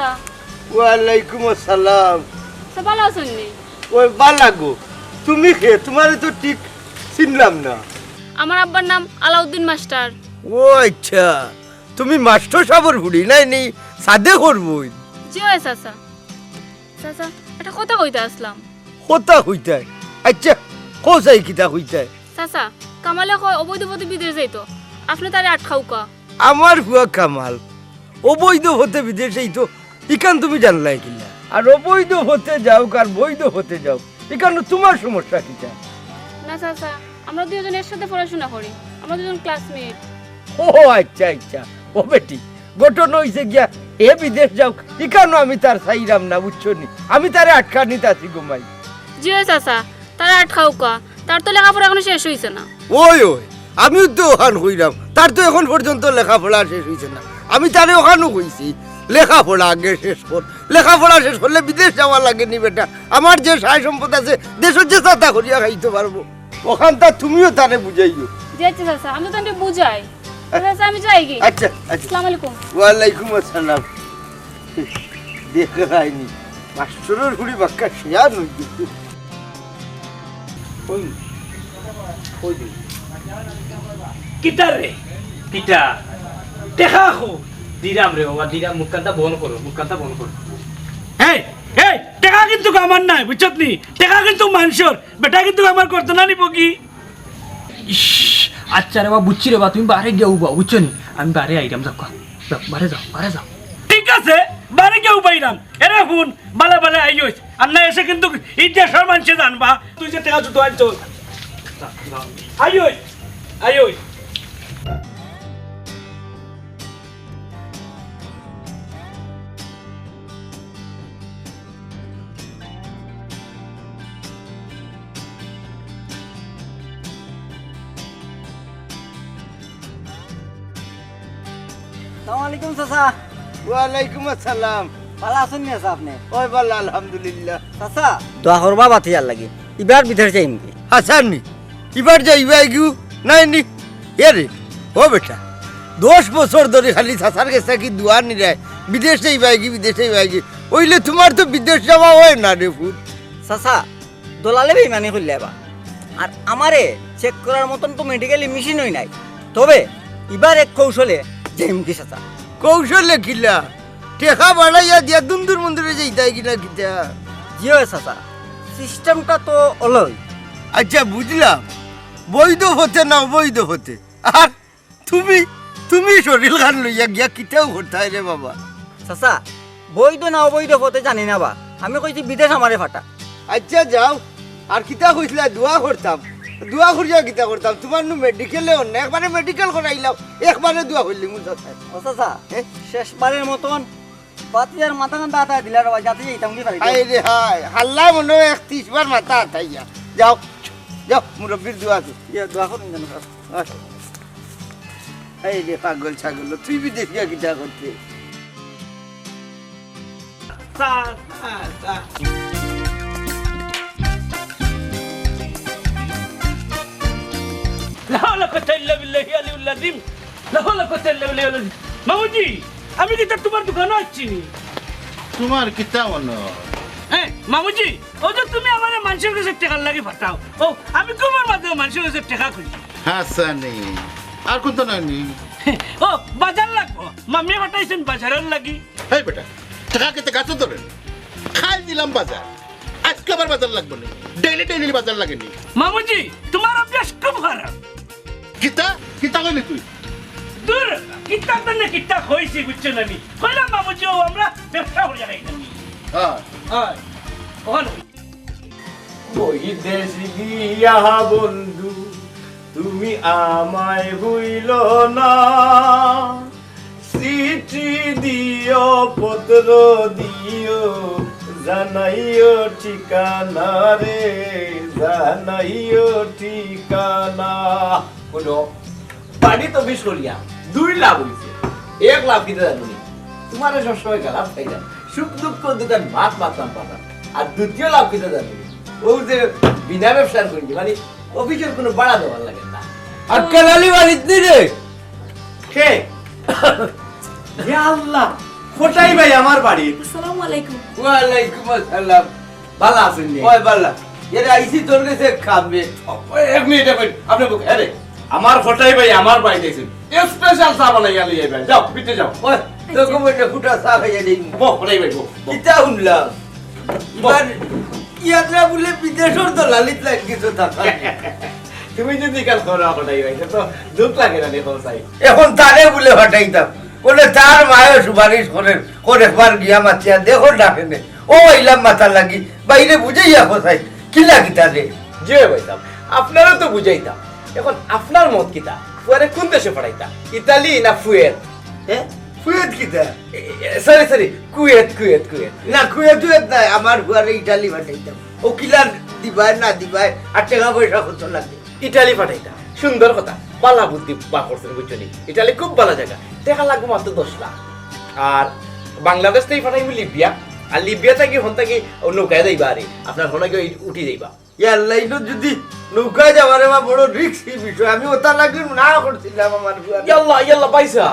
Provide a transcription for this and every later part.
আসসালামু ওয়ালাইকুম আসসালাম। সব ভালো আছেন ওই বালাগো তুমি কে? তোমার তো ঠিক চিনলাম না। আমার আব্বার নাম আলাউদ্দিন মাস্টার। ও আচ্ছা তুমি মাস্টার সাবর হুড়ি নাই নি? সাদে করবই জি হয় চাচা। চাচা এটা কথা কইতে আসলাম। হতা হইতায় আচ্ছা কোসাই কিতা হইতায় চাচা কামালে কয় অবৈধ পথে বিদেশ যাইতো। আপনি তারে আটকাও কা। আমার হুয়া কামাল অবৈধ হতে বিদেশেই তো ইকান তুমি জানলাই কিনা আর অবৈধ হতে যাও আর বৈধ হতে যাও ইকান তোমার সমস্যা কিটা না চাচা আমরা দুজন এর সাথে পড়াশোনা করি আমরা দুজন ক্লাসমেট ও আচ্ছা আচ্ছা ও বেটি গঠন হইছে গিয়া এ বিদেশ যাও ইকানো আমি তার সাইরাম না বুঝছ নি? আমি তারে আটকানি তাছি ঘুমাই। জি হয় চাচা তারে আটকাও কা তার তো লেখাপড়া এখনও শেষ হইছে না। ওই ওই আমিও তো ওখান হইলাম তার তো এখন পর্যন্ত লেখাপড়া শেষ হইছে না। আমি তারে ওখানও কইছি লেখাপড়া আগে শেষ কর। লেখাপড়া শেষ করলে বিদেশ যাওয়া লাগে নি বেটা। আমার যে সায় সম্পদ আছে দেশের যে চাতা করিয়া খাইতে পারব। ওখান তা তুমিও তারে বুঝাইও। চাচা আমি তো তাকে বুঝাই। চাচা আমি যাই কি আচ্ছা আচ্ছা। আসসালামু আলাইকুম। ওয়ালাইকুম আসসালাম। মাস্টারের বাক্কা শেয়ার ওই ওই রে? কিটা দেখা হো। দিরাম রে বাবা, দিরাম মুখকানটা বন্ধ করো মুখকানটা বন্ধ করো। এই এই টাকা কিন্তু আমার নাই বুঝছত নি? টাকা কিন্তু মানুষের, বেটা কিন্তু আমার করতে না নিব কি আচ্ছা রে বাবা, বুঝছি রে বাবা, তুমি বারে গিয়ে উবা, বুঝছ নি? আমি বারে আইরাম, যাও যাও যাও বারে যাও ঠিক আছে বারে গিয়ে উবাইরাম এরে শুন বালে বালে আইয়স আর না এসে কিন্তু ইতিহাসের মানুষে জানবা, তুই যে টাকা জুতো আনছো আইয়স আইয়স আলাইকুম চাচা। ওয়ালাইকুম আসসালাম। ভালো আছেন নি চাচা আপনি? ওই বাল্লা আলহামদুলিল্লাহ। চাচা দোয়া করবা বাতি আর লাগি। ইবার ভিতরে যাইম কি হাসান নি এবার যাইবা গিউ? নাই নি? এ রে ও বেটা দশ বছর ধরে খালি সাসার কাছে কি দুয়া নি রে? বিদেশ যাইবা কি বিদেশ যাইবা কি ওইলে তোমার তো বিদেশ যাওয়া হয় না রে ফুট চাচা দলালে বেইমানি করলে বা আর আমারে চেক করার মতন তো মেডিকেল মেশিনই নাই। তবে এবার এক কৌশলে যাইম কি চাচা? কৌশলে কিলা টেকা বাড়াইয়া দিয়া দুন্দুর মন্দিরে যাইতাই কিনা কিতা জি হয় চাচা সিস্টেমটা তো অলই। আচ্ছা বুঝলাম। বৈধ হতে না অবৈধ হতে। আর তুমি তুমি শরীর খান লইয়া গিয়া কিতাও করতে রে বাবা। চাচা বৈধ না অবৈধ হতে জানি না বা। আমি কইছি বিদেশ আমারে ফাটা। আচ্ছা যাও। আর কিতা কইছিলা দোয়া করতাম। দোয়া করিয়া গীতা করতাম। তোমার নু মেডিকেলে অন্য একবারে মেডিকেল করাইলাম একবারে দোয়া করলি মু চাচা শেষবারের মতন পাতিয়ার মাথা কান দাতা দিলার বাবা যাতে যাইতাম কি পারি আই রে হাই হাল্লা মনে এক এক তিসবার মাথা আতাইয়া যাও যাও মুরব্বির দোয়া তো ইয়া দোয়া ইয়ে, করুন জানো এই রে পাগল ছাগল তুই বি দেখিয়া গীতা করতে। চা চা মামুজি আমি কি তোমার দোকানে আছি তোমার কিতা মনে হ্যাঁ মামুজি ও যে তুমি আমার মানুষের কাছে টাকা লাগে ফাটাও ও আমি তোমার মাধ্যমে মানুষের কাছে টাকা করি। হাসানি আর কোন তো নাই ও বাজার লাগবো। মামি ফাটাইছেন বাজারের লাগি। এই বেটা টাকা কেতে গাছ ধরেন খাই দিলাম বাজার। আজকে আবার বাজার লাগবে না। ডেইলি ডেইলি বাজার লাগেনি। মামুজি তোমার অভ্যাস খুব খারাপ। কিতা? কিতা কইলি তুই? দূর! কিতা না কিতা হয়েছে বুঝছ না নি কইলাম মামুজি ও আমরা ব্যবসা করি যাই না হ্যাঁ। হয়। ওখানে বৈদেশ গিয়া বন্ধু তুমি আমায় ভুইল না। চিঠি দিও পত্র দিও জানাইও ঠিকানা রে জানাইও ঠিকানা। কোনো বাড়ি তো বিশ করিয়া দুই লাভ হইছে। এক লাভ কিনে জানি তোমার সবসময় গেলাম খাই যান সুখ দুঃখ দোকান ভাত মাতলাম পাতা। আর দ্বিতীয় লাভ কিনে জানি ও যে বিনা ব্যবসার করি মানে অফিসের কোনো বাড়া দেওয়ার লাগে না। আর কেলালি বাড়িতে রে? কে? আল্লাহ ফোটাই ভাই আমার বাড়ি? আসসালামু আলাইকুম। ওয়ালাইকুম আসসালাম। ভালো আছেন নি? ওই বাল্লা এর আইসি তোর কাছে খাবে এক মিনিট মিনিট আপনি বুক আরে আমার ফটাই ভাই আমার বাড়ি দেখছেন। স্পেশাল চা বানাই গেলে যাই যাও পিঠে যাও। ওই তোকে ফুটা চা খাইয়া দিই বো ফোটাই ভাই। কিতা এবার ইয়াত্রা বলে বিদেশের তো লালিত লাগ থাকা। তুমি যদি কাল করো ফোটাই ভাই তো দুঃখ লাগে না দেখো চাই। এখন তারে বলে তার মায়ের সুপারিশ করেন করে একবার গিয়া মাতিয়া দেখো ডাকে নে ও আইলাম মাথা লাগি বাইরে বুঝাইয়া কোথায় কি লাগি তারে জি ভাই সাহেব আপনারও তো বুঝাইতাম। এখন আপনার মত কিতা ফুয়ারে কোন দেশে পড়াইতা? ইতালি না ফুয়েত? হ্যাঁ ফুয়েত কিতা sorry sorry Kuwait Kuwait Kuwait না কুয়ে টুয়েত নাই আমার ঘরে ইটালি পাঠাইতাম। ও দিবাই না দিবাই আর টাকা পয়সা কত লাগে ইটালি পাঠাইতা। সুন্দর কথা। বালা বুদ্ধি বা করছেন বুঝছনি ইটালি খুব ভালো জায়গা। দেখা লাগবে মাত্র দশ লাখ। আর বাংলাদেশ থেকে পাঠাইবো লিবিয়া। আর লিবিয়া থেকে হন থেকে নৌকায় যাইবা আরে। আপনার হন উঠি যাইবা। ইয়ার যদি নৌকায় যাওয়ার আমার বড় রিক্সি বিষয়। আমি ওটা লাগলে না করছিলাম আমার ঘরে। ইয়াল্লা ইয়াল্লা পাইসা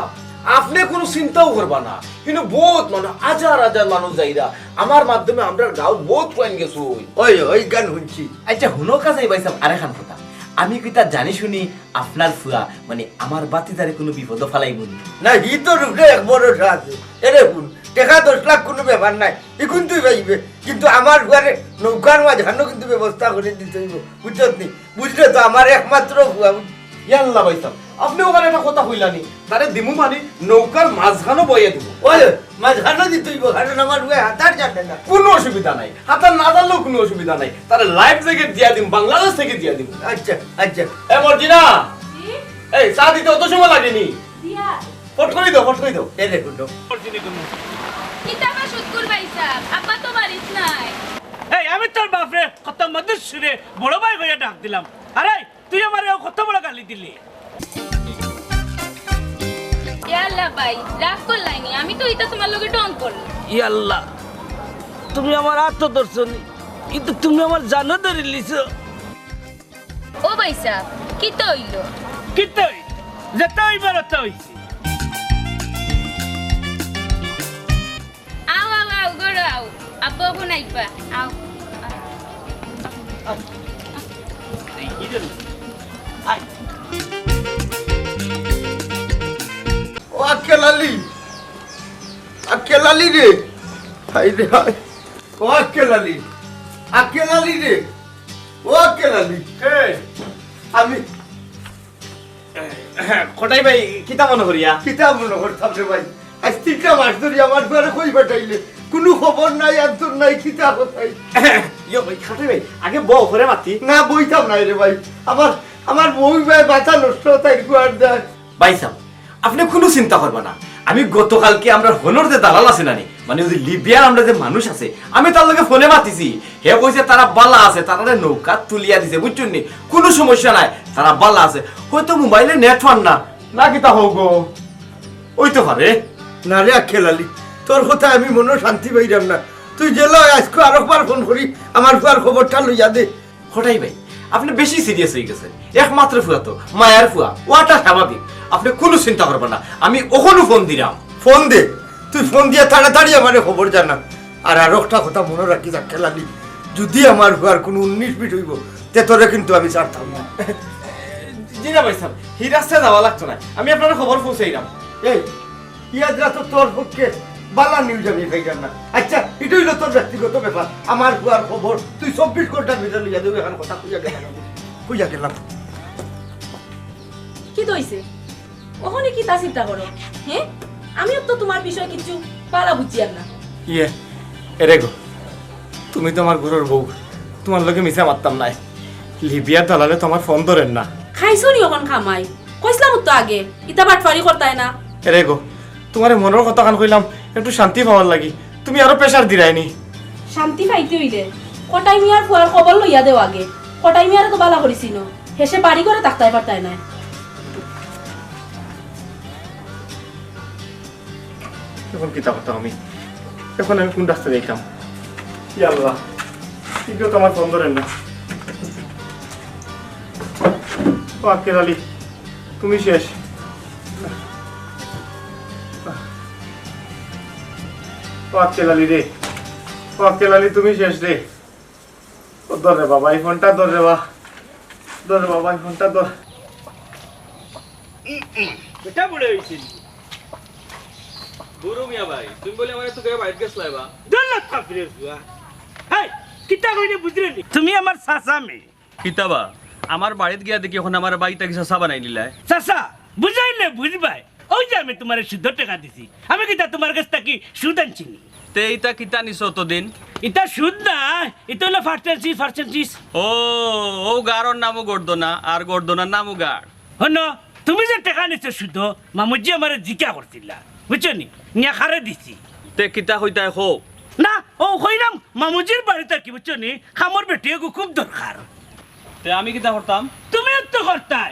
আপনি কোনো চিন্তাও করবা না। কিন্তু বহুত মানুষ হাজার হাজার মানুষ যাইরা আমার মাধ্যমে আমরা গাঁও বহুত পয়েন্ট গেছো। ওই ওই গান শুনছি। আচ্ছা হুনো কাছে পাইসাম আরেকখান কথা। আমি কি তা জানি শুনি আপনার ফুয়া মানে আমার বাতিদারে কোনো বিপদ ফালাই মনি না হি তো রূপে এক ভরসা আছে এরে শুন টাকা দশ লাখ কোনো ব্যাপার নাই। এখন তুই পাইবে কিন্তু আমার ঘরে নৌকার মাঝখানেও কিন্তু ব্যবস্থা করে দিতে হইব বুঝছত নি? বুঝলে তো আমার একমাত্র ভুয়া ইয়াল্লা পাইসাম আপনি ওখানে একটা কথা কইলানি তারে দিমু মানে নৌকার মাঝখানো বইয়ে দিব ওই মাঝখানেও দিতে হইব কারণ আমার ভুয়া হাতার জানে না। কোনো অসুবিধা নাই হাতার না জানলেও কোনো অসুবিধা নাই তারে লাইফ জ্যাকেট দিয়া দিম বাংলাদেশ থেকে দিয়া দিম। আচ্ছা আচ্ছা। এ মর্জিনা এই চা দিতে অত সময় লাগেনি। ফট করে দাও ফট করে দাও। এরে শুনো কিতা বা সুৎকুর পাইছা আব্বা তো বাড়িত নাই। এই আমি তোর বাপরে কত মধুর সুরে বড় ভাই হইয়া ডাক দিলাম। আরে তুই আমার কত বড় গালি দিলি। ইয়াল্লা ভাই রাগ করলাইনি। আমি তো এটা তোমার লগে টং করলাম। ইয়াল্লা তুমি আমার তো কিন্তু তুমি আমার জানো ধরে লিছো। ও ভাইসা কি তো হইল কি তুই যেতে হইবার তো হইছি। আও আব্বা বোন আইবা আও ও আকেলালি আকেলালি রে হাই রে হাই ও আকেলালি আকেলালি রে ও আকেলালি এই আমি খটাই ভাই কিতা মনে করিয়া কিতাব মনে করতাম রে ভাই আজ তিনটা মাস ধরে আমার ঘরে কই পাঠাইলে কোনো খবর নাই আন্তর নাই কিতাব কোথায়? ইয়ো ভাই খাটাই ভাই আগে বউ করে মাতি। না বইতাম নাই রে ভাই। আমার আমার বই ভাই মাথা নষ্ট তাই গুয়ার দেয়। পাইসাম আপনি কোনো চিন্তা করবা না। আমি গতকালকে আমরা হনর যে দালাল আছে নানি মানে ওই লিবিয়ার আমরা যে মানুষ আছে আমি তার লগে ফোনে মাতিছি। হে কইছে তারা বালা আছে তারা নৌকা তুলিয়া দিছে বুঝছেন নি? কোনো সমস্যা নাই তারা বালা আছে। হয়তো মোবাইলে নেট না। না কিতা হোক গো ওই তো পারে। না রে খেলালি তোর কথা আমি মনে শান্তি পাইলাম না। তুই জেলা আজকে আরেকবার ফোন করি আমার ফুয়ার খবরটা লইয়া দে। হঠাই ভাই আপনি বেশি সিরিয়াস হয়ে গেছেন। একমাত্র ফুয়া তো মায়ার ফুয়া। ওয়াটা স্বাভাবিক। আপনি কোনো চিন্তা করবেন না। আমি ওখানে ফোন দিলাম। ফোন দে। তুই ফোন দিয়ে তাড়াতাড়ি আমার খবর জানা। আর আর একটা কথা মনে রাখি যা খেলালি যদি আমার ফুয়ার কোনো উনিশ মিনিট হইব তে তোরে কিন্তু আমি ছাড়তাম না। জি না ভাই সাহেব হি রাস্তায় যাওয়া লাগতো না। আমি আপনার খবর পৌঁছাইলাম। এই ইয়াদরা তো তোর পক্ষে বালা নিউজ আমি পাইলাম না। আচ্ছা এটাই হলো তোর ব্যক্তিগত ব্যাপার। আমার ফুয়ার খবর। তুই চব্বিশ ঘণ্টার ভিতরে লইয়া দেবে এখন কথা কুইয়া গেলাম। কুইয়া গেলাম। কি দইছে ওখানে কি তা চিন্তা করো? হ্যাঁ? আমিও তো তোমার বিষয়ে কিছু পালা বুঝি না। ইয়ে এরে গো তুমি তো আমার ঘরের বউ। তোমার লোকে মিশে মারতাম নাই লিবিয়ার দালালে তো আমার ফোন ধরেন না। খাইছো নি ওখান খামাই? কইসলাম তো আগে ইতা বাটফারি করতাই না। এরে গো তোমার মনের কথা কান কইলাম। একটু শান্তি পাওয়ার লাগি। তুমি আরও প্রেশার দিরাইনি। শান্তি পাইতে হইলে কটাই মিয়ার ফুয়ার খবর লইয়া দেও আগে। কটাই মিয়ারে তো বালা করিছি ন হেসে বাড়ি করে তাকতাই পারতাই না এখন কিতা কথা আমি? এখন আমি কোন রাস্তা দেখলাম কি আল্লাহ এগুলো তো আমার ফোন ধরেন না। ও আকের আলী তুমি শেষ। আক্কেল আলী রে। ও আলী তুমি শেষ রে। ও ধর রে বাবা এই ফোনটা ধর রে বা। ধর রে বাবা এই ফোনটা ধর। বেটা বড় হইছিল গুরু মিয়া ভাই তুমি বলে আমার তোকে বাইরে গেছলাই বা। দল্লা হেই কিতা বুঝরে নি? তুমি আমার সাসা মে কিতাবা আমার বাড়িতে গিয়া দেখি এখন আমার বাড়িতে কিছু সাবা নাই নিলাই সাসা বুঝাইলে বুঝবাই। ওই যে আমি তোমার শুদ্ধ টাকা দিছি। আমি কিতা তোমার কাছ থেকে সুদ আনছি। তে এইটা কিতা নিছ অতদিন এটা সুদ না এটা হলো ফার্স্টেন্সিস ফার্স্টেন্সিস ও ও গাড়র নামও গর্দনা আর গর্দনার নামও গাড় হন তুমি যে টাকা নিছো শুদ্ধ মামুজি আমার জিকা করছিলা। বুঝছ নি? নিয়া খারে দিছি। তে কিতা হইতাই হো? না ও কইলাম মামুজির বাড়িতে কি বুঝছ নি? খামর বেটিয়াকে খুব দরকার। তে আমি কিতা করতাম? তুমি তো করতাই।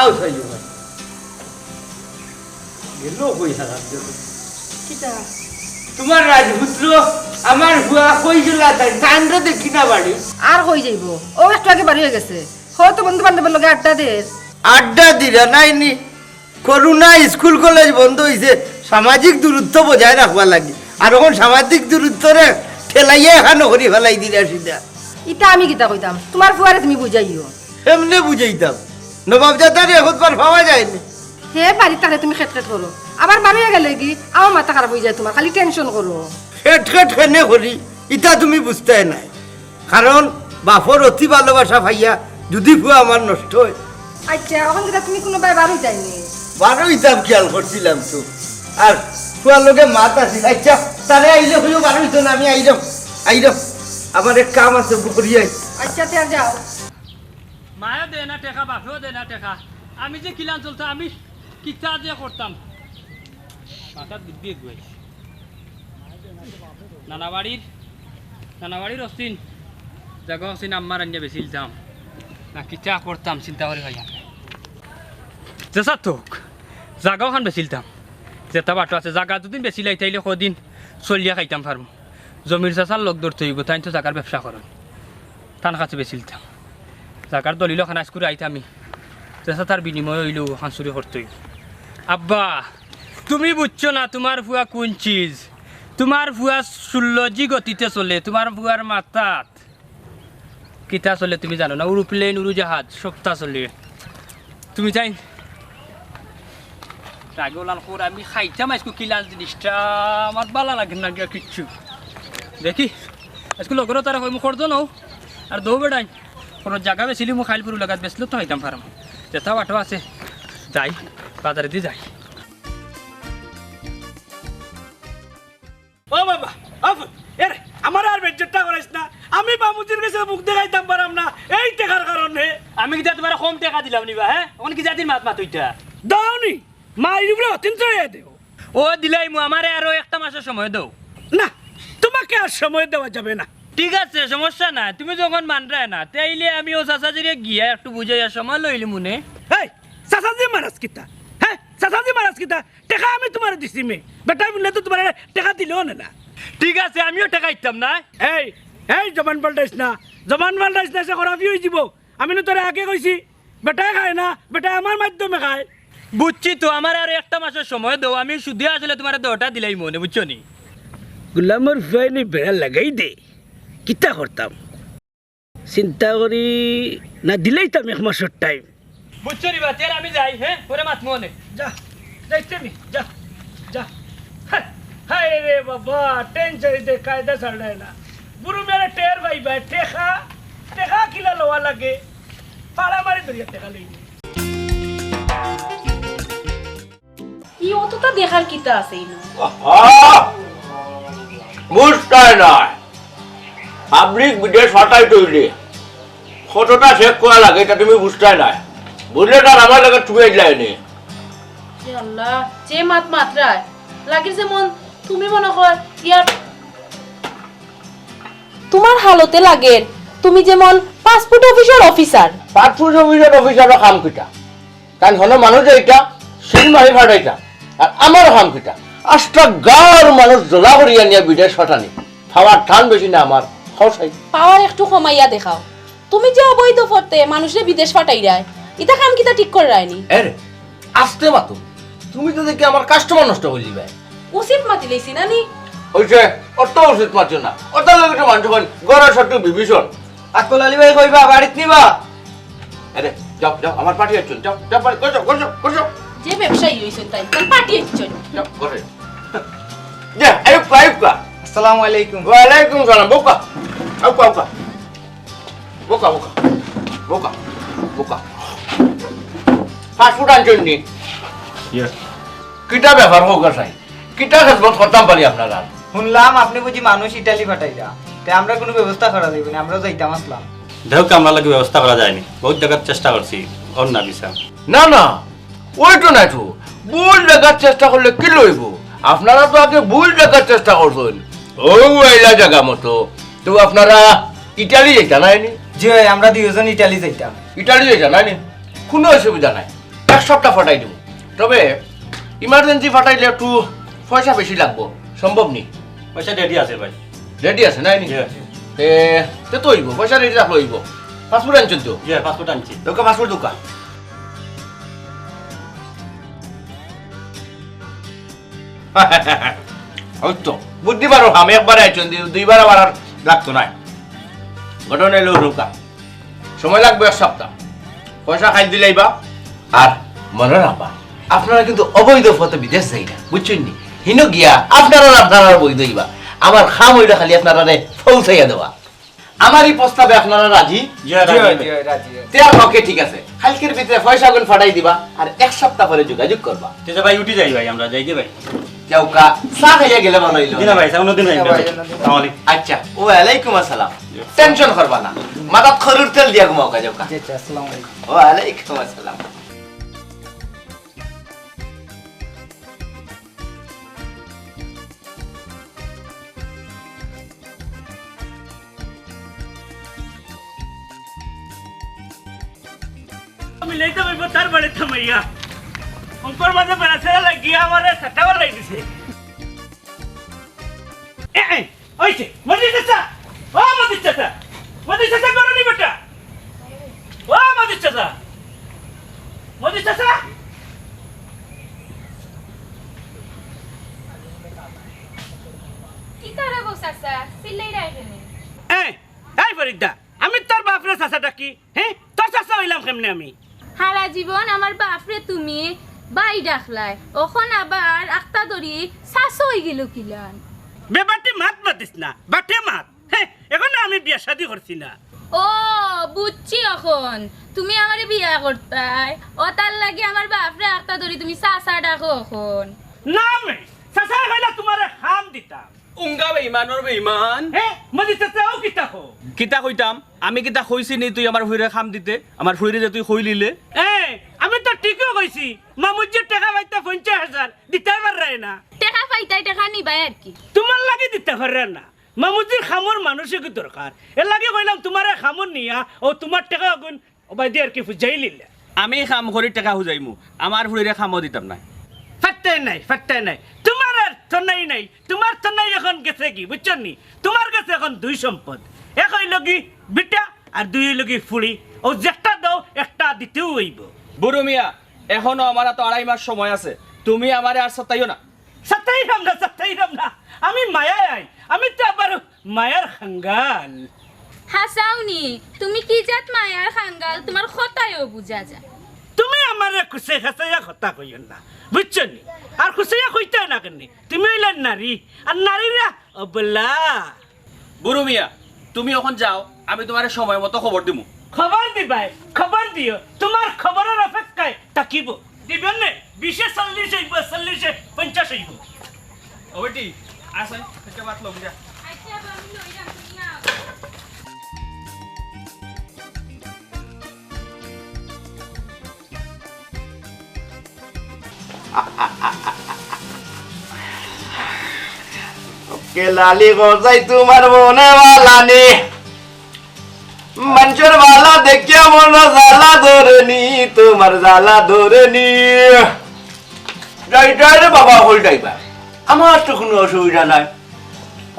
আও থাইও ভাই গেল কই হারাম তোমার রাজপুত্র আমার হুয়া কই গেলা তাই? কান্ড দেখি না বাড়ি? আর হয়ে যাইব। ও একটু আগে বাড়ি হয়ে গেছে। হয়তো বন্ধু বান্ধবের লগে আড্ডা দে। আড্ডা দিরা নাইনি। করোনা স্কুল কলেজ বন্ধ হয়েছে সামাজিক দূরত্ব বজায় রাখবা লাগে। আর এখন সামাজিক দূরত্বরে ঠেলাইয়া এখানো করি ফেলাই দিলা সিধা ইটা আমি গীতা কইতাম? তোমার ফুয়ারে তুমি বুঝাইও। এমনি বুঝাইতাম। নবাব জাতারে এখন পার পাওয়া যায়নি। হে বাড়ি তাহলে তুমি খেট খেট করো। আবার বাড়ি হয়ে গেলে কি? আমার মাথা খারাপ হয়ে যায় তোমার খালি টেনশন করো। খেট খেট খেনে করি ইটা তুমি বুঝতে নাই। কারণ বাপর অতি ভালোবাসা ভাইয়া যদি ফুয়া আমার নষ্ট হয়। আচ্ছা এখন গীতা তুমি কোনো বাই বারো যায়নি? বারো হিসাব খেয়াল করছিলাম তো। আর ফুয়ার লোকে মাত আছিল আচ্ছা তারে আইলে হইও বারো হইতো না আমি আইলাম আইলাম আমার এক কাম আছে বুকরি আই। আচ্ছা তে যাও। মায়া দে না টেকা, বাপেও দে না টেকা। আমি যে কিলান চলতাম আমি কিতা যে করতাম। মাথার দিক দিয়ে গুয়াই নানা বাড়ির নানা বাড়ির অস্তিন জাগা অস্তিন আম্মার আনিয়া বেশি দাম না, কিতা করতাম, চিন্তা করে ভাইয়া। জেসা তোক জাগাওখান বেচিলতাম যেটা বাটো আছে, জাগা দুদিন বেশি লাই তাইলে কদিন চলিয়া খাইতাম পারব। জমির চাষার লগ ধরতে হইব তাই তো জাগার ব্যবসা করেন। তান কাছে বেচিলতাম জাগার দলিল খান আজকুরে আইতামি যেসা তার বিনিময় হইল হাঁসুরি করতেই আব্বা, তুমি বুঝছ না তোমার ফুয়া কোন চিজ? তোমার ফুয়া সুল্লজি গতিতে চলে তোমার ফুয়ার মাথাত। কিতা চলে তুমি জানো না উড়ুপ্লেন উড়োজাহাজ সপ্তাহ চলে। তুমি যাই। রাগোলাল করে আমি খাইতাম আজকে কিলান জিনিসটা আমার ভালো লাগে না কিচ্ছু। দেখি আজকে লগর তারা হয় মুখর আর দৌ বেড়াই কোনো জায়গা বেছিলি মোক খাইল পুরু লাগাত বেসলো তো হইতাম পারাম যেটা বাটো আছে যাই বাজারে দিয়ে যাই। ও বাবা এর আমার আর বেজ্জতটা করাইস না। আমি বামুজির কাছে মুখ দেখাইতাম পারাম না। এই টাকার কারণে আমি কি তোমার কম টাকা দিলাম নিবা হ্যাঁ এখন কি জাতির মাত মাত হইতা দাওনি মা ইউরে অত্যন্ত দেও। ও দিলাই মু আমারে আরও একটা মাসের সময় দাও। না তোমাকে আর সময় দেওয়া যাবে না। ঠিক আছে সমস্যা নাই। তুমি যখন মানরায় না তাইলে আমি ও চাচাজিরে গিয়া একটু বুঝাইয়া সময় লইলি মনে এই চাচাজি মারাস কিতা? হ্যাঁ সাসাজি মারাস কিতা? টাকা আমি তোমার দিছি মে। বেটা বললে তো তোমার টাকা দিলেও না না। ঠিক আছে আমিও টাকা ইতাম না। এই এই জবান পাল্টাইস না। জবান পাল্টাইস না সে খরাবি হয়ে যাব আমি না তোরা আগে কইছি বেটাই খায় না বেটা আমার মাধ্যমে খায়। বুঝছি তো আমার আর একটা মাসের সময় দাও আমি শুধু আসলে তোমার দেওটা দিলাই মনে বুঝছ নি? গুলামর ফাইনি বেড়া লাগাই দে। কিতা করতাম? চিন্তা করি না দিলেই তো আমি এক মাসের টাইম বুঝছ বা তের আমি যাই হ্যাঁ পরে মাত মনে। যা যাইতে নি যা যা। হায় রে বাবা টেনশন দে কায়দা ছাড়ায় না। গুরু মেরে টের ভাই ভাই টেকা টেকা কিলা লওয়া লাগে। পাড়া মারি ধরিয়া টেকা লই ই অতটা দেখার কিতা আছে ইনো? পাবলিক বিদেশ হটাই তৈরি। কতটা চেক করা লাগে এটা তুমি বুঝতাই নাই। বুঝলে তার আমার লাগে তুমি যায়নি আল্লাহ যে মাত মাত্রায়। লাগে যেমন তুমি মনে কর ইয়ার তোমার হালতে লাগে। তুমি যেমন passport officer officer passport officer অফিসারও কাম কিটা কারণ হলো মানুষ এইটা সিল মারি ফাটাইটা আর আমার কাম কিটা আষ্টা গাঁর মানুষ জোলা করিয়া নিয়ে বিদেশ ফাটানি খাওয়ার ঠান বেশি না আমার খাওয়াই পাওয়ার একটু কমাইয়া দেখাও। তুমি যে অবৈধ পড়তে মানুষের বিদেশ পাঠাই রায় এটা কাম কিতা ঠিক করে রায়নি এরে আসতে মাতো। তুমি তো দেখি আমার কাস্টমার নষ্ট করে দিবে উচিত মাতি লইছি না নি? হইছে অত উচিত মারছো না। অত লোক মানুষ গড় সত্য বিভীষণ। আকল আলী ভাই কইবা বাড়িত নিবা? আরে যাও যাও আমার পার্টি আছো যাও যাও পার্টি করছ করছ করছ যে ব্যবসায়ী হইছেন তাই তার পাঠিয়ে দিচ্ছেন। যাও করে যা আয়ুব আয়ুব কা আসসালামু আলাইকুম। ওয়ালাইকুম সালাম বোকা। আউকা আউকা বোকা বোকা। বোকা বোকা। ফাস্টফুড আনছেন নি কিটা ব্যাপার হোক সাই। কিটা খেদমত করতাম পারি আপনারা। শুনলাম আপনি বুঝি মানুষ ইটালি পাঠাইরা তাই আমরা কোনো ব্যবস্থা করা যাইব না আমরাও যাইতাম আসলাম। দেখো আমরা লাগে ব্যবস্থা করা যায়নি। বহুত জায়গার চেষ্টা করছি ওর না বিসা না না ওই তো নাই তো ভুল দেখার চেষ্টা করলে কি লইব? আপনারা তো আগে ভুল দেখার চেষ্টা করছেন। ও এলা জায়গা মতো। তো আপনারা ইটালি যেটা নাইনি জি আমরা দুইজন ইটালি যাইতাম। ইটালি যেটা নাইনি কোনো অসুবিধা নাই। এক সপ্তাহ ফাটাই দেবো। তবে ইমার্জেন্সি ফাটাইলে একটু পয়সা বেশি লাগবো। সম্ভব নি? পয়সা রেডি আছে ভাই। রেডি আছে নাইনি জি তে তে তো হইব পয়সা রেডি রাখল হইব। পাসপোর্ট আনছেন তো? জি পাসপোর্ট আনছি। দোকা পাসপোর্ট দোকা ওই তো বুদ্ধি পারো আমি একবার আইছেন দুইবার আবার আর লাগতো নাই। ঘটনা এলো রোকা সময় লাগবে এক সপ্তাহ। পয়সা খাই দিলেইবা আর মনে রাখবা আপনারা কিন্তু অবৈধ পথে বিদেশ যাই না বুঝছেন নি? হিনো গিয়া আপনারা আপনারা বৈধ হইবা। আমার খাম হইলে খালি আপনারা পৌঁছাইয়া দেওয়া। আমার এই প্রস্তাবে আপনারা রাজি? ওকে ঠিক আছে। কালকের ভিতরে পয়সা গুলো ফাটাই দিবা। আর এক সপ্তাহ পরে যোগাযোগ করবা। ভাই উঠি যাই ভাই আমরা যাই যে ভাই। কেউকা চা খাইয়া গেলে হইল। দিনা ভাই অন্যদিন যাই আসসালামু আলাইকুম। আচ্ছা ও আলাইকুম আসসালাম। টেনশন করবা না। মাথাত খরুর তেল দিয়া ঘুমাও কা যাওকা জি জি আসসালামু আলাইকুম। ও আলাইকুম আসসালাম। আমি লইতে হইব তার বাড়ি থামাইয়া। অঙ্কর মাঝে বেড়াছেড়া লাগিয়া আমার সাটাবার লাগি দিছে। ওইছে মদি চাচা। ও মদি চাচা। মদি চাচা করনি বেটা? ও মদি চাচা। মদি চাচা। কি তারা চাচা? সিলাই রাখেনি এই এই ফরিদা আমি তোর বাপরে চাচা ডাকি হ্যাঁ তোর চাচা হইলাম কেমনে আমি? সারা জীবন আমার বাপরে তুমি। বাই ডাকলাই। ওখন আবার আখতা ধরি শাস হয়ে গেল কিলান। বেবাটি মাত মাতিস না? বাটে মাত। এখন আমি বিয়া শাদি করছি না। ও বুঝছি এখন তুমি আমারে বিয়া করতাই ও তার লাগে আমার বাপরে আখতা ধরি তুমি চাচা ডাকো এখন না আমি চাচা হইলা তোমার খাম দিতাম উংগা বেইমানৰ বেইমান। হ্যাঁ মদি চাচাও কিতা হো কিতা কইতাম? আমি কিতা কইছি নি তুই আমার ফুইরে খাম দিতে? আমার ফুইরে যে তুই কই লিলে এই আমি তো কইছি মামুজির টাকা পাইতে পঞ্চাশ হাজার দিতে পারে না। টেকা পাইতাই টেকা নিবাই আর কি। তোমার লাগে দিতে পারে না। মামুজির খামর মানুষের কি দরকার। এর লাগে কইলাম তোমার খামর নিয়া ও তোমার টাকা গুণ ওবাই দিয়ে আর কি ফুজাই লিলে। আমি খাম কৰি টেকা খুজাইমু আমার ফুইরে খামো দিতাম নাই। ফাটতে নাই ফাটতে নাই। তোমার আর তনাই নাই। তোমার তনাই এখন গেছে কি বুঝছ নি? তোমার কাছে এখন দুই সম্পদ। এক হইল কি বিটা আর দুই হইল কি ফুড়ি। ও যেটা দাও একটা দিতেও হইব। বুড়ো মিয়া এখনও আমার তো আড়াই মাস সময় আছে। তুমি আমারে আর সতাইও না। সাতাই রাম না সাতাই রাম না। আমি মায়ায় আই। আমি তো আবার মায়ার খাঙ্গাল। হাসাওনি তুমি কি জাত মায়ার খাঙ্গাল? তোমার খতায়ও বুঝা যায়। তুমি আমার খুশে খাসাইয়া কথা কইও না বুঝছ নি? আর খুশাইয়া কইতে না কেন তুমি হইলে নারী আর নারীরা অবলা। বুড়ো মিয়া তুমি এখন যাও আমি তোমার সময় মতো খবর দিমু। খবর দিবাই খবর দিও তোমার খবরের অপেক্ষায় তাকিব দিবেন নে বিশে চল্লিশ হইব চল্লিশে পঞ্চাশ হইব ও বেটি আসে থেকে বাত লগ যা কেলালি গজাই তোমার মনে বালানি মানুষের বালা দেখিয়া মন জালা ধরেনি, তোমার জালা ধরেনি। যাইটাই রে বাবা, হল যাইবা আমার তো কোনো অসুবিধা নাই।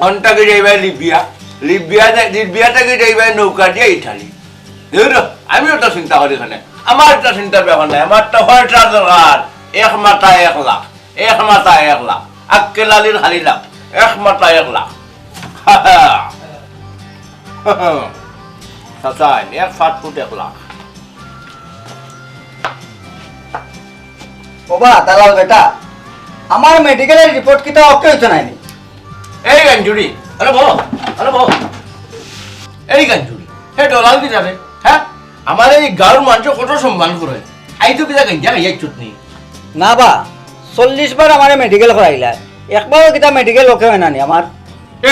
অনটাকে যাইবা লিবিয়া লিবিয়া লিবিয়া যাইবা নৌকা দিয়ে ইটালি আমি ওটা চিন্তা করি এখানে। আমার চিন্তার ব্যাপার নাই। আমার তো এক মাথা এক লাখ। এক মাথা এক লাখ। আক্কেলালির হালি লাখ এক মাথা এক লাখ। সচাই এক ফাট ফুট এক লাখ ওবা দালাল বেটা আমার মেডিকেলের রিপোর্ট কিটা ওকে হইতো নাইনি এই গাঞ্জুরি আরে বলো আরে বলো। এই গাঞ্জুরি হে ডলাল কি যাবে হ্যাঁ? আমার এই গাঁর মানুষ কত সম্মান করে। আই তো কিনা গাঞ্জা গাইয়া চুটনি না বা চল্লিশ বার আমার মেডিকেল করাইলা। একবারও কিটা মেডিকেল ওকে হয় নানি আমার?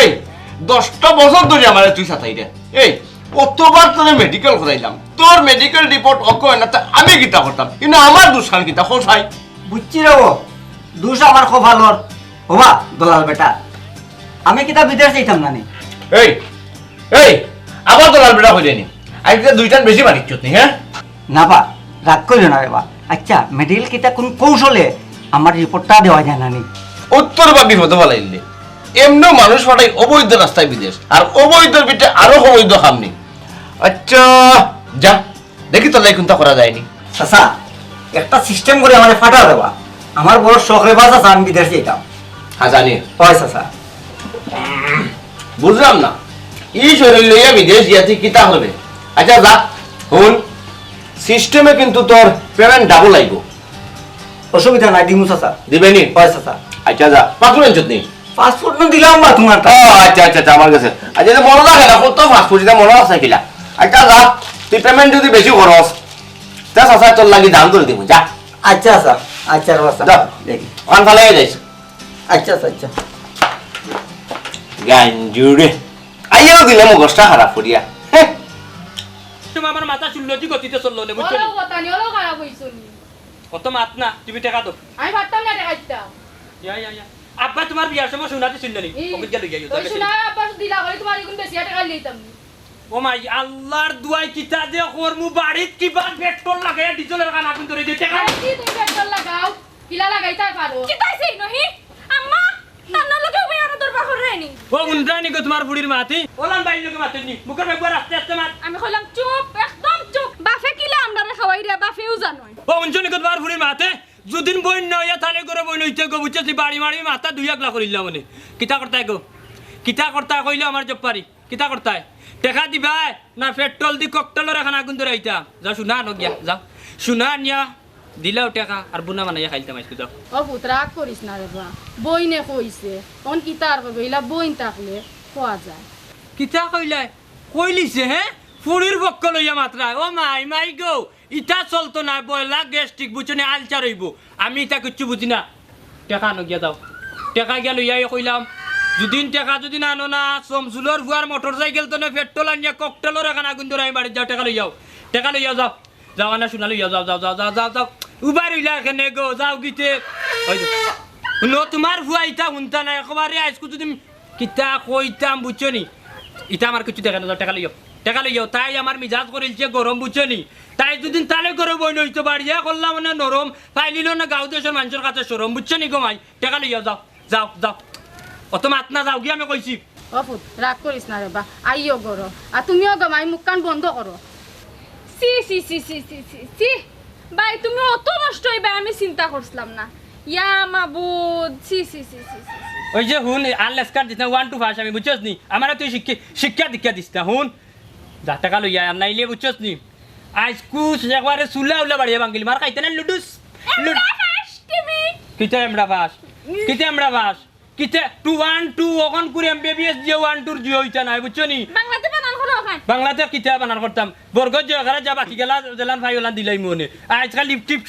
এই দশটা বছর ধরে আমার তুই সাথাই রে এই কতবার তোরে মেডিকেল করাইলাম? তোর মেডিকেল রিপোর্ট অক না আমি কিতা করতাম? কিন্তু আমার দুসান কিতা খোসাই বুঝছি রে ও দুষ আমার ভালোর ওবা দলাল বেটা আমি কিটা বিদেশ যাইতাম নানি? এই এই আবার তোর আলবেটা হয়ে যায়নি আজকে দুইটান বেশি মারিক চুটনি হ্যাঁ না বা রাগ করিও না রে বা। আচ্ছা মেডিকেল কিটা কোন কৌশলে আমার রিপোর্টটা দেওয়া যায় নানি? উত্তর বা বিপদ বলাইলে এমন মানুষ পাঠাই অবৈধ রাস্তায় বিদেশ আর অবৈধর পিঠে আরও অবৈধ সামনে আচ্ছা যা। দেখি তো লেখুনটা করা যায়নি। চাচা একটা সিস্টেম করে আমার ফাটা দেবা। আমার বড় শখ রে বা চাচা আমি বিদেশ যাইতাম। হ্যাঁ জানি। হয় চাচা। বুঝলাম না। ই শরীর লইয়া বিদেশ ইয়াতে কিতা হবে? আচ্ছা যা হুন সিস্টেমে কিন্তু তোর পেমেন্ট ডাবল আইব। অসুবিধা নাই দিমু চাচা। দিবেনি? হয় চাচা। আচ্ছা যা। পাসপোর্ট আনছত নি পাসপোর্ট না দিলাম বা তোমার আচ্ছা আচ্ছা আচ্ছা আমার কাছে। আচ্ছা মনে রাখে না কত পাসপোর্ট মনে রাখছে কিলা আচ্ছা যা। তুই পেমেন্ট যদি বেশি করস তা চাচা তোর লাগি দাম করে দিব যা। আচ্ছা আচ্ছা আচ্ছা রে বাচ্চা যা। দেখি। ওখান ফালাই যাইস। আচ্ছা আচ্ছা আচ্ছা। গাঞ্জুরে। আইয়াও দিলে মো গোষ্ঠা খারাপ করিয়া। তুমি আমার মাথা চুল্লতি গতিতে চলল নে বুঝছ নি? কথা নি ওলো খারাপ হইছো কত মাত না তুমি টেকা দো আমি ভাবতাম না দেখাইতাম ইয়া ইয়া ইয়া। আব্বা তোমার বিয়ার সময় শোনাতে শুনল নি অভিজ্ঞ লই যাইও ওই শোনা আব্বাস দিলা করে তোমার ইগুন বেশি টাকা লইতাম ও মাই আল্লাহর দুয়াই কিতা যে করমু বাড়িত কিবা পেট্রোল লাগাই ডিজেলের কান আগুন ধরে দিয়ে টেকা কি তুমি পেট্রোল লাগাও? কিলা লাগাইতা পারো? কি তাইছে নহি? আম্মা নান্নার লগে ওই আর দরবার হরাইনি ও উনরানি গো তোমার বুড়ির মাতি? ওলান বাইর লোকে মাতেনি মুখের বেগবার আস্তে আস্তে মাত আমি কইলাম চুপ একদম চুপ। বাফে কিলা আমরারে খাওয়াই রে বাফেও জানোই। ও উনজনি গো তোমার বুড়ির মাতে? যদিন বইন না হইয়া তালে করে বইন হইতে গো বুঝছি বাড়ি মারি মাথা দুই একলা করিলা মনে। কিতা করতাই গো? কিতা করতাই কইলে আমার জব পারি কিতা করতাই? টেকা দিবাই না পেট্রোল দি ককটেলের এখন আগুন ধরে আইতা। যাও শুনা নগিয়া যাও শুনা নিয়া। দিলাও টেকা আর বুনা বানাইয়া খাইতাম আজকে যাও ও পুত রাগ করিস না রে বা। বইনে কইছে কোন কিতার কইবে ইলা বইন থাকলে খোয়া যায়। কিতা কইলাই কইলিছে হে? ফুড়ির বক্ক লইয়া মাত্রা ও মাই মাই গো। ইটা চলতো না বয়লা গ্যাস্ট্রিক বুঝনে আলচার হইব। আমি ইটা কিচ্ছু বুঝি না। টেকা নগিয়া যাও। টেকা গিয়া লইয়া কইলাম দুদিন টেকা যদি না আনো না চমচুলোর ভুয়ার মোটর সাইকেল তো না পেট্রোল আনিয়া ককটেলর এখন আগুন ধরে আমি বাড়িতে যাও টেকা লইয়াও টেকা লইয়া যাও যাও। না শোনা লইয়া যাও যাও যাও যাও যাও যাও উবার হইলা এখানে গো যাও গিতে। শুনো তোমার ভুয়া ইটা শুনতা না একবারে আজকে যদি কিতা কইতাম বুঝছ নি? ইটা আমার কিছু দেখা না যাও, টাকা লইও টাকা লইও তাই আমার মিজাজ করিলছে গরম বুঝছ নি? তাই দুদিন তালে করে বই নইতো বাড়িয়া করলাম মানে নরম ফাইলিল না গাঁও দেশের মানুষের কাছে সরম বুঝছ নি গমাই টাকা লইয়া যাও যাও যাও। অত মাত না যাও গিয়ে আমি কইছি? ও পুত রাগ করিস না রে বা আইও করো আর তুমিও গমাই মুখ কান বন্ধ করো। সি সি সি সি সি সি সি ভাই তুমি অত নষ্ট হইবে আমি চিন্তা করছিলাম না। ইয়া মাবুদ সি সি সি সি সি ওই যে হুন আনলেস কার্ড দিস না ওয়ান টু আমি বুঝছস নি? আমার তুই শিক্ষা শিক্ষা দীক্ষা দিস না হুন? যা টাকা লইয়া আর নাইলে বুঝছস নি? আজ কুছ একবারে সুলা উলা বাড়িয়া বাঙ্গিলি মার খাইতে না লুডুস? লুড তুমি। কিতে আমরা বাস কিতে আমরা বাস কিতে টু ওয়ান টু ওখান করে এমবিবিএস জিও ওয়ান টুর জিও হইতা নাই বুঝছ নি? বাংলাতে বানান করো ওখান বাংলাতে কিতা বানার করতাম বর্গ জিও এখানে যা বাকি গেলা জেলান ভাই ওলান দিলাই মনে। আজকাল লিপ টিপ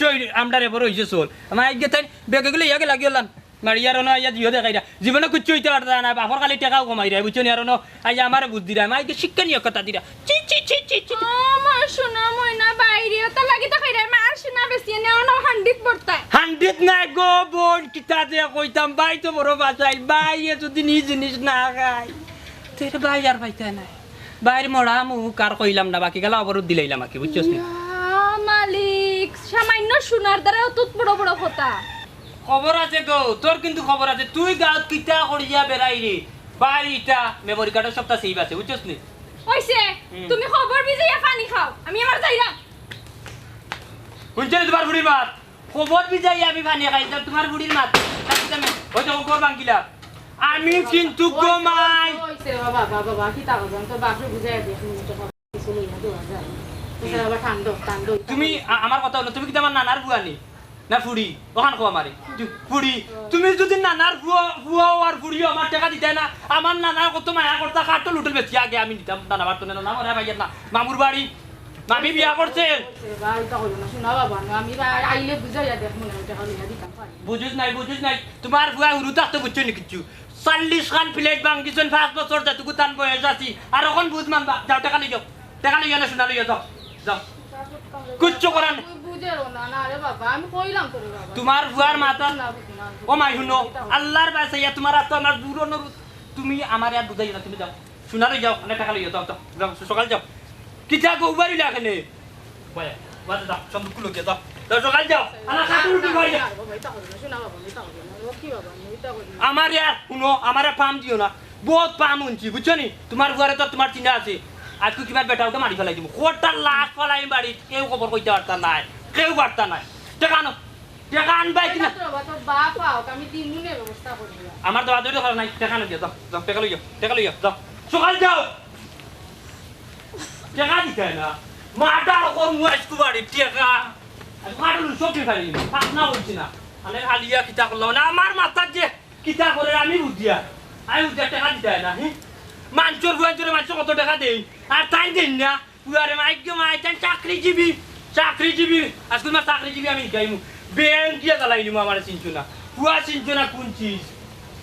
আমরা এবার হইছে চল আমার তাই বেগে গেলে ইয়াকে লাগি ওলান। মারিয়ার ন আইয়া দিও দেখাই রা জীবনে কুচ্ছু হইতে পারতা না বাপর খালি টাকাও কমাই রা বুঝছ নি আর ন? আইয়া আমারে বুদ্ধি দিরা মাইকে শিক্ষা নিয়ে কথা দিরা চি চি চি চি চি। আমার শোনা ময়না বাইরে ওটা লাগি তো খাই মার শোনা বেশি নেও না হান্ডিক পড়তায় হান্ড্রেড নাই গো বোন কিতা যে কইতাম বাই তো বড় বাঁচাই বাই এ যদি জিনিস না খাই তোর বাই আর পাইতে নাই। বাইর মরা মুখ আর কইলাম না বাকি গেলা অবরোধ দিলাইলাম আকি বুঝছস নি? মালিক সামান্য শোনার দ্বারাও তো বড় বড় কথা। খবর আছে গো। তোর কিন্তু খবর আছে। তুই গাঁত কিতা করিয়া বেড়াই রে বাই ইটা মেমোরি কার্ডের সপ্তাহ সেই আছে বুঝছস নি হইছে তুমি খবর বিজাইয়া পানি খাও? আমি আমার যাইরাম শুনছে তোমার বুড়ির মাত? খবর বিজাই আমি পানি খাইতাম তোমার বুড়ির মাত। ওই তো খবর বাঙ্গিলা আমি কিন্তু গোমাই বাবা বাবা বাবা কি তা করবেন তো বাপরে বুঝাই ঠান্ডা তুমি আমার কথা হলো তুমি কি আমার নানার বুয়া নি ফুড়ি ওখান খো আমারে ফুড়ি তুমি যদি নানার বুয়া বুয়াও আর ফুড়িও আমার টাকা দিতে না আমার নানার কত মায়া করতা কাটো লুটেল বেশি আগে আমি দিতাম নানা বার তো না না ভাইয়ের না। মামুর বাড়ি মামি বিয়া করছে বুঝিস নাই বুঝিস নাই। তোমার বুয়া হুরু থাকতে বুঝছ নি কিছু চল্লিশ খান প্লেট ভাঙ্গিছেন পাঁচ বছর যাতে তান বয়স আছি। আর এখন বুঝ মান যাও টাকা লই যাও। টাকা লইয়া না শোনা লইয়া যাও। যাও কুচ্ছ করান তোমার বুয়ার না ও মাই শুনো আল্লাহর বাসে ইয়া তোমার তো আমার দূর তুমি আমার আর বুঝাই না, তুমি যাও। শোনারে যাও, অনেক টাকা লইয়া যাও যাও সকাল যাও। কি যা গো, উবারি হলো না আমার ইয়ার শুনো আমার পাম দিও না। বহুত পাম উনছি বুঝছ নি? তোমার ঘরে তো তোমার চিন্তা আছে। আজকে কিবার বেটা মারি ফেলাই দিব কোটা লাশ ফলাই বাড়ি কেউ খবর কইতে পারতা নাই। কেউ পারতা নাই। টাকা আনো। টাকা আনবাই কিনা? ব্যবস্থা করব আমার দাওয়া দৌড়ে খাওয়া নাই। টাকা না দিয়ে যাও যাও টাকা লইয়া টাকা লইয়া যাও। সকাল যাও। টাকা দিতে না। মাটা ওর মুয়াজকু বাড়ি টাকা। মাটা সব ঠিক খাই না বলছি না। আমি আলিয়া কিতা করলাম না আমার মাথার যে কিতা করে আমি বুঝিয়া আমি বুঝিয়া টাকা দিতে না হ্যাঁ মাঞ্চর বুয়াঞ্চরে মাঞ্চ কত টাকা দেই? আর তাই দেন না। পুয়ারে মাইক মাই চাকরিজীবী। চাকরিজীবী, আজকে তোমার চাকরিজীবী আমি গাইমু। বেআইন দিয়ে জ্বালাই নিমু আমার চিনছো না পুয়া চিনছো না কোন চিজ?